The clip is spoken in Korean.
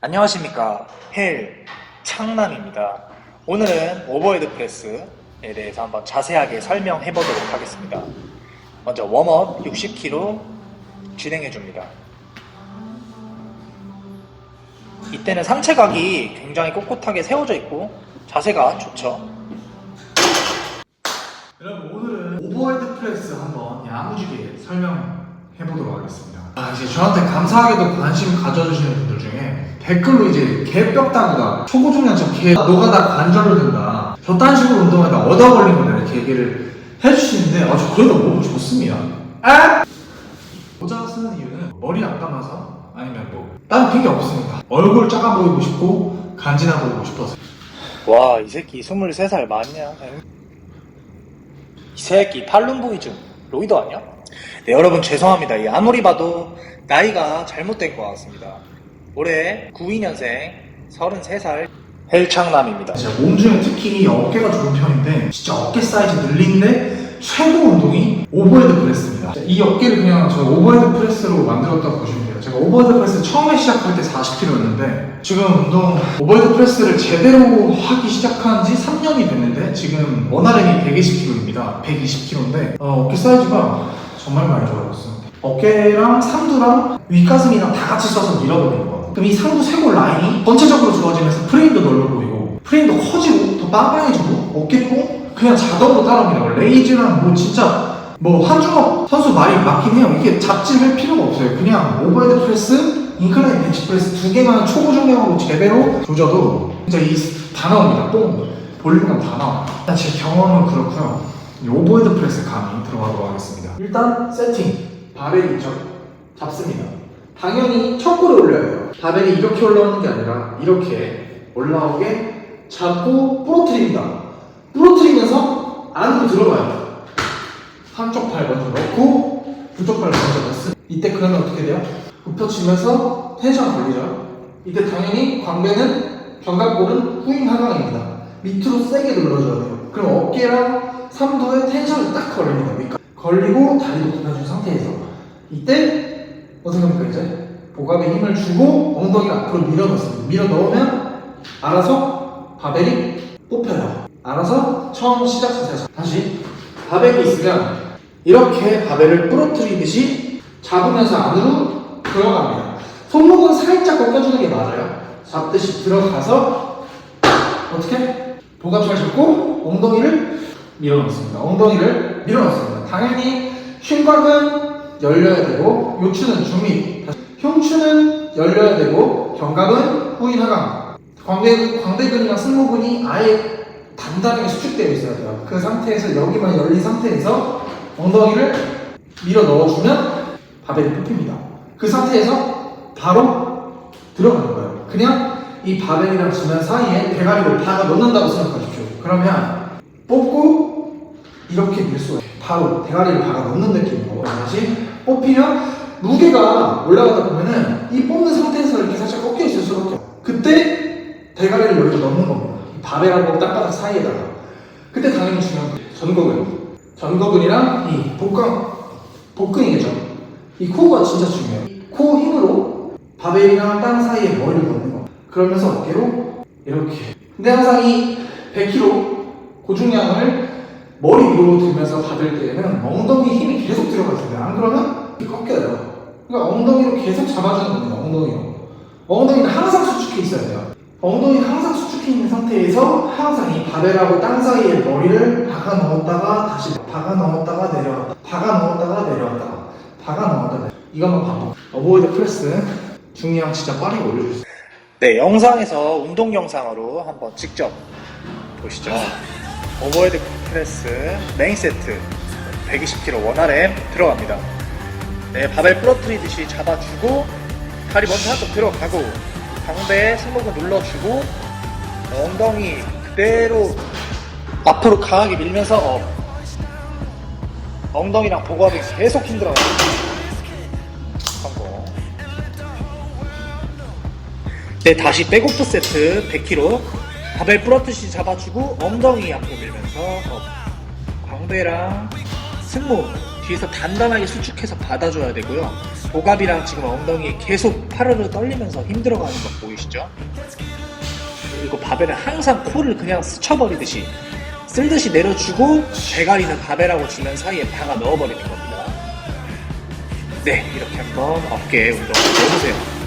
안녕하십니까 헬 창남입니다. 오늘은 오버헤드 프레스에 대해서 한번 자세하게 설명해 보도록 하겠습니다. 먼저 웜업 60kg 진행해 줍니다. 이때는 상체각이 굉장히 꼿꼿하게 세워져 있고 자세가 좋죠. 여러분 오늘은 오버헤드 프레스 한번 야무지게 설명해 보도록 하겠습니다. 아 이제 저한테 감사하게도 관심 가져주시는 분들 중에 댓글로 이제 개뼈다구다 초고중량 저개 노가다 관절로 된다 저딴 식으로 운동하다 얻어 걸린 거다 이렇게 얘기를 해주시는데 아저 그래도 너무 좋습니다. 아! 모자 쓰는 이유는 머리 안 감아서 아니면 뭐 다른 핑계 없습니다. 얼굴 작아 보이고 싶고 간지나 보이고 싶어서 와, 이 새끼 23살 맞냐? 이 새끼 팔룬 보이즈 로이드 아니야? 네, 여러분 죄송합니다. 이 아무리 봐도 나이가 잘못된 것 같습니다. 올해 92년생 33살 헬창남입니다. 제가 몸 중에 특히 어깨가 좋은 편인데 진짜 어깨 사이즈 늘린데 최고 운동이 오버헤드 프레스입니다. 이 어깨를 그냥 저 오버헤드 프레스로 만들었다고 보시면 돼요. 제가 오버헤드 프레스 처음에 시작할 때 40kg였는데 지금 운동 오버헤드 프레스를 제대로 하기 시작한 지 3년이 됐는데 지금 원RM이 120kg입니다. 120kg인데 어, 어깨 사이즈가 정말 많이 좋아졌어요. 어깨랑 상두랑 윗가슴이랑 다 같이 써서 밀어버리는 거예요. 그럼 이 상두 쇄골 라인이 전체적으로 좋아지면서 프레임도 넓어 보이고 프레임도 커지고 더 빵빵해지고 어깨뽕 그냥 자동으로 따라옵니다. 레이즈랑 뭐 진짜 뭐 한주먹 선수 말이 맞긴 해요. 이게 잡질할 필요가 없어요. 그냥 오버헤드 프레스, 인클라인 벤치 프레스 두 개만 초고중량으로 제대로 조져도 진짜 이 다 나옵니다. 뽕 볼륨감 다 나와. 일단 제 경험은 그렇고요. 이 오버헤드 프레스 감이 들어가도록 하겠습니다. 일단 세팅 바벨 있죠. 잡습니다. 당연히 척구를 올려야 돼요. 바벨이 이렇게 올라오는 게 아니라 이렇게 올라오게 잡고 부러뜨립니다. 부러뜨리면서 안으로 들어가요. 한쪽 팔 먼저 넣고 두쪽 팔 먼저 넣습 이때 그러면 어떻게 돼요? 굽혀치면서 텐션 걸리죠. 이때 당연히 광배는 견갑골은 후임 하강입니다. 밑으로 세게 눌러줘야 돼요. 그럼 어깨랑 삼두에 텐션이 딱 걸립니다. 밑가. 걸리고 다리도 굽혀준 상태에서 이때 어떻게 합니까 이제? 복압에 힘을 주고 엉덩이를 앞으로 밀어 넣습니다. 밀어 넣으면 알아서 바벨이 뽑혀요. 알아서 처음 시작 자세에서 다시 바벨이 있으면 이렇게 바벨을 부러뜨리듯이 잡으면서 안으로 들어갑니다. 손목은 살짝 꺾여주는 게 맞아요. 잡듯이 들어가서 어떻게? 복압 잘 잡고 엉덩이를 밀어넣습니다. 엉덩이를 밀어넣습니다. 당연히 흉곽은 열려야 되고 요추는 중립, 흉추는 열려야 되고 견갑은 후인 하강. 광대, 광대근이랑 승모근이 아예 단단하게 수축되어 있어야 돼요. 그 상태에서 여기만 열린 상태에서 엉덩이를 밀어 넣어주면 바벨이 뽑힙니다. 그 상태에서 바로 들어가는 거예요. 그냥 이 바벨이랑 지면 사이에 대가리를 박아 넣는다고 생각하십시오. 그러면 뽑고 이렇게 밀 수가 있어요. 바로 대가리를 박아 넣는 느낌으로 다시 뽑히면 무게가 올라가다 보면은 이 뽑는 상태에서 이렇게 살짝 꺾여 있을 수밖에 없어요. 그때 대가리를 여기다 넣는 겁니다. 이 바벨하고 땅바닥 사이에다가 그때 당연히 중요한 거 전거근 전거근이랑 이 복강 복근이겠죠. 이 코어가 진짜 중요해요. 이 코어 힘으로 바벨이랑 땅 사이에 머리를. 그러면서 어깨로 이렇게. 근데 항상 이 100kg 고중량을 머리 위로 들면서 받을 때에는 엉덩이 힘이 계속 들어가야 돼요. 안 그러면 꺾여요. 그러니까 엉덩이로 계속 잡아주는 겁니다. 엉덩이로. 엉덩이는 항상 수축해 있어야 돼요. 엉덩이 항상 수축해 있는 상태에서 항상 이 바벨하고 땅 사이에 머리를 박아 넣었다가 다시 박아 넣었다가 내려왔다. 박아 넣었다가 내려왔다가 박아 넣었다가 내려왔다. 이것만 반복. 어보이드 프레스 중량 진짜 빠르게 올려주세요. 네, 영상에서 운동 영상으로 한번 직접 보시죠. 오버헤드 프레스 메인 세트 120kg 원RM 들어갑니다. 네, 바벨 부러뜨리듯이 잡아주고 다리 먼저 한쪽 들어가고 광배 승모근 눌러주고 엉덩이 그대로 앞으로 강하게 밀면서 업. 엉덩이랑 복압이 계속 힘들어요. 네, 다시 백오프 세트 100kg. 바벨 부러뜨시 잡아주고 엉덩이 앞으로 밀면서 업. 광배랑 승모 뒤에서 단단하게 수축해서 받아줘야 되고요. 복압이랑 지금 엉덩이 계속 파르르 떨리면서 힘들어가는 거 보이시죠? 그리고 바벨은 항상 코를 그냥 스쳐버리듯이 쓸듯이 내려주고 대가리는 바벨하고 주면 사이에 박아 넣어버리는 겁니다. 네, 이렇게 한번 어깨 운동 해보세요.